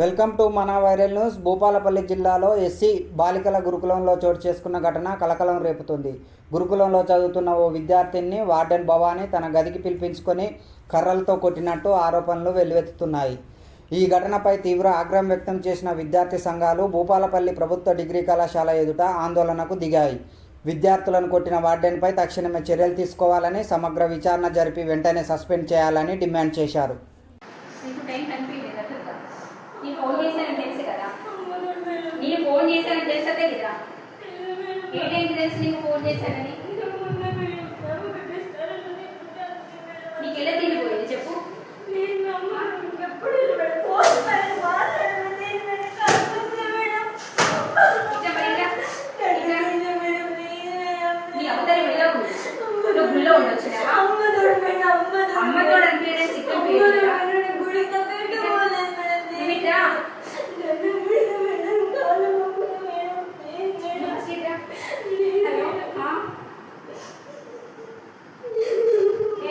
Welcome to మన viral news. Bhupalpally జిల్లాలో SC బాలికల గురుకులంలో చోటు చేసుకున్న ఘటన కలకలం రేపుతుంది. గురుకులంలో చదువుతున్న ఓ విద్యార్థిని వార్డెన్ భవానీ తన గదికి పిలిపించుకొని కర్రలతో కొట్టినట్టు ఆరోపణలు వెల్లువెత్తుతున్నాయి. ఈ ఘటనపై తీవ్ర ఆగ్రహం వ్యక్తం చేసిన విద్యార్థి సంఘాలు భూపాలపల్లి ప్రభుత్వ డిగ్రీ కళాశాల ఎదుట ఆందోళనకు దిగాయి. విద్యార్థులను కొట్టిన వార్డెన్పై తక్షణమే చర్యలు తీసుకోవాలని సమగ్ర విచారణ జరిపి వెంటనే సస్పెండ్ చేయాలని డిమాండ్ చేశారు నీకు టైం కనిపించలేదు అట్లా నేను ఫోన్ చేశానని తెలుసు కదా. నేను ఫోన్ చేశానని తెలుసా తెలీదా ఏ టైంకి తెలుసు నీకు ఫోన్ చేశానని? నీకు ఎలా తిరిగిపోయింది చెప్పు. నీ అవతారం ఉంది నువ్వు గుళ్ళో ఉండొచ్చు అమ్మతోడు అని పేరెంట్స్ ఇక్కడ నువ్వు ఇట్లా హలో ఆ?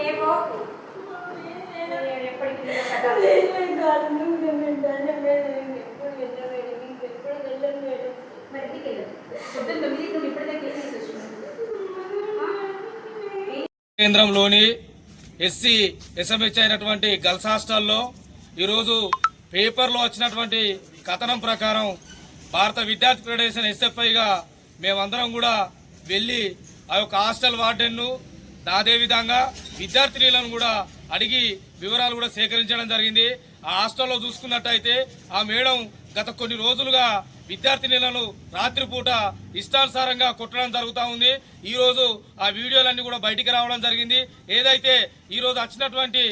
ఏమో ఎప్పటికీ ఇలా కథ. మరి ఇంటికి వెళ్ళు. పొద్దున్న తొమ్మిదికి నువ్వు ఇప్పటిదాకా ఏం చేసి వచ్చినావు? ఆ? ఏ- కేంద్రంలోని ఎస్సీ ఎస్ఎంహెచ్ అయినటువంటి గర్ల్స్ హాస్టల్లో ఈరోజు పేపర్లో వచ్చినటువంటి కథనం ప్రకారం భారత విద్యార్థి ఫెడరేషన్ ఎస్ఎఫ్ఐగా మేమందరం కూడా వెళ్ళి ఆ యొక్క హాస్టల్ వార్డెన్ను అదేవిధంగా విద్యార్థినీలను కూడా అడిగి వివరాలు కూడా సేకరించడం జరిగింది. ఆ హాస్టల్లో చూసుకున్నట్టయితే ఆ మేడం గత కొన్ని రోజులుగా విద్యార్థి విద్యార్థినులను రాత్రిపూట ఇష్టానుసారంగా కొట్టడం జరుగుతూ ఉంది. ఈరోజు ఆ వీడియోలన్నీ కూడా బయటికి రావడం జరిగింది. ఏదైతే ఈరోజు వచ్చినటువంటి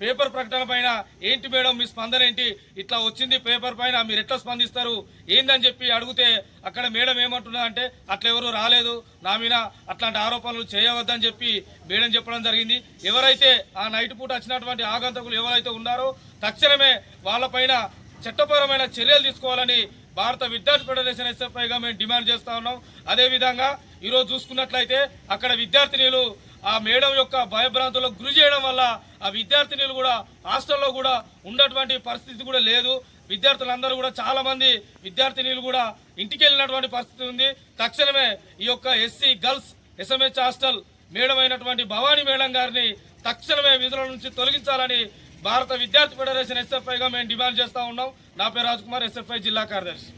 పేపర్ ప్రకటన పైన ఏంటి మేడం మీ స్పందన ఏంటి? ఇట్లా వచ్చింది పేపర్ పైన మీరు ఎట్లా స్పందిస్తారు? ఏందని చెప్పి అడిగితే అక్కడ మేడం ఏమంటున్నా అంటే అట్లా ఎవరు రాలేదు. నా మీద అట్లాంటి ఆరోపణలు చేయవద్దని చెప్పి మేడం చెప్పడం జరిగింది. ఎవరైతే ఆ నైట్ పూట వచ్చినటువంటి ఆగంతకులు ఎవరైతే ఉన్నారో తక్షణమే వాళ్ళపైన చట్టపరమైన చర్యలు తీసుకోవాలని భారత విద్యార్థి ఫెడరేషన్ ఎస్ఎఫ్ఐగా మేము డిమాండ్ చేస్తూ ఉన్నాం. అదేవిధంగా ఈరోజు చూసుకున్నట్లయితే అక్కడ విద్యార్థినీలు ఆ మేడం యొక్క భయభ్రాంతులకు గురి చేయడం వల్ల ఆ విద్యార్థినిలు కూడా హాస్టల్లో కూడా ఉన్నటువంటి పరిస్థితి కూడా లేదు. విద్యార్థులందరూ కూడా చాలామంది విద్యార్థినీలు విద్యార్థినిలు కూడా ఇంటికి వెళ్ళినటువంటి పరిస్థితి ఉంది. తక్షణమే ఈ యొక్క SC girls SMH hostel madam అయినటువంటి భవానీ మేడం గారిని తక్షణమే విధుల నుంచి తొలగించాలని భారత విద్యార్థి ఫెడరేషన్ ఎస్ఎఫ్ఐగా మేము డిమాండ్ చేస్తా ఉన్నాం. నా పేరు రాజ్ కుమార్ ఎస్ఎఫ్ఐ జిల్లా కార్యదర్శి.